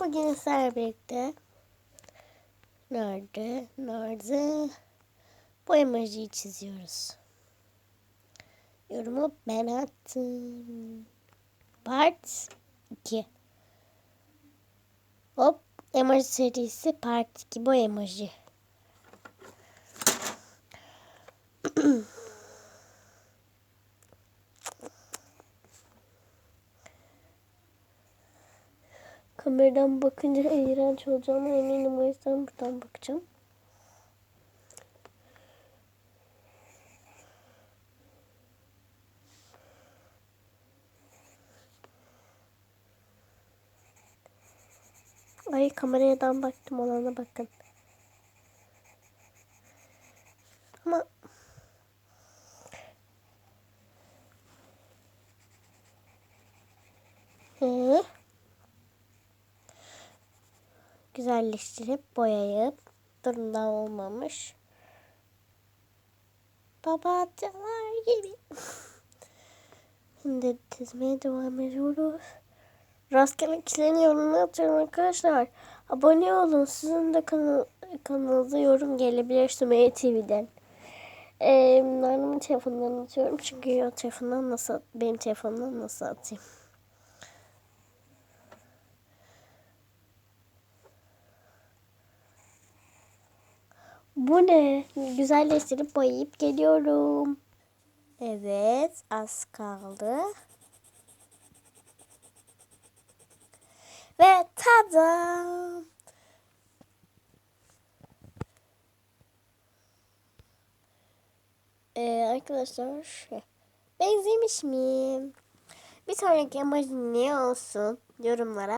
Bugün sizlerle birlikte nerede, nerede bu emojiyi çiziyoruz. Yorumu ben attım. Part 2. Hop emoji serisi part 2 bu emoji. Kameradan bakınca iğrenç olacağına eminim. O yüzden buradan bakacağım. Ay kameradan baktım olana bakın. Ama Hı. Güzelleştirip boyayıp durumda olmamış. Papatyalar gibi. Şimdi çizmeye devam ediyoruz. Rastgele kişilerin yorumunu atıyorum arkadaşlar. Abone olun. Sizin de kanal, kanalınıza yorum gelebilir Sümeyye TV'den. Ee, annemin telefonundan atıyorum. Çünkü o telefondan nasıl, benim telefonumdan nasıl atayım? Bu ne? Güzelleştirip boyayıp geliyorum. Evet, az kaldı. Ve tada! Ee, arkadaşlar şey, benzemiş miyim? Bir sonraki emoji ne olsun yorumlara